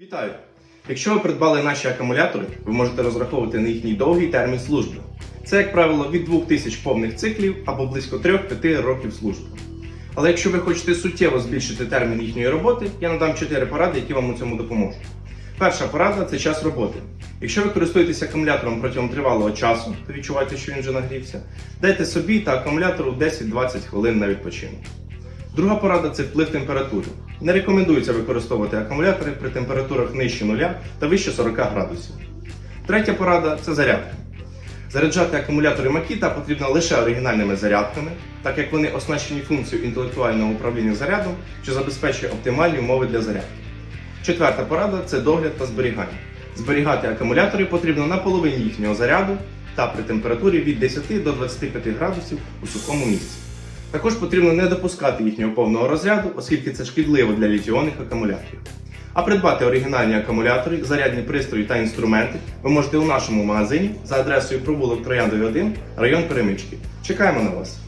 Вітаю! Якщо ви придбали наші акумулятори, ви можете розраховувати на їхній довгий термін служби. Це, як правило, від 2000 повних циклів або близько 3-5 років служби. Але якщо ви хочете суттєво збільшити термін їхньої роботи, я надам 4 поради, які вам у цьому допоможуть. Перша порада це час роботи. Якщо ви користуєтесь акумулятором протягом тривалого часу, то відчуваєте, що він вже нагрівся, дайте собі та акумулятору 10-20 хвилин на відпочинок. Друга порада це вплив температури. Не рекомендується використовувати акумулятори при температурах нижче нуля та вище 40 градусів. Третя порада це зарядка. Заряджати акумулятори Makita потрібно лише оригінальними зарядками, так як вони оснащені функцією інтелектуального управління зарядом, що забезпечує оптимальні умови для зарядки. Четверта порада це догляд та зберігання. Зберігати акумулятори потрібно на половині їхнього заряду та при температурі від 10 до 25 градусів у сухому місці. Також потрібно не допускати їхнього повного розряду, оскільки це шкідливо для літіонних акумуляторів. А придбати оригінальні акумулятори, зарядні пристрої та інструменти ви можете у нашому магазині за адресою провулок Трояндові 1, район Перемички. Чекаємо на вас!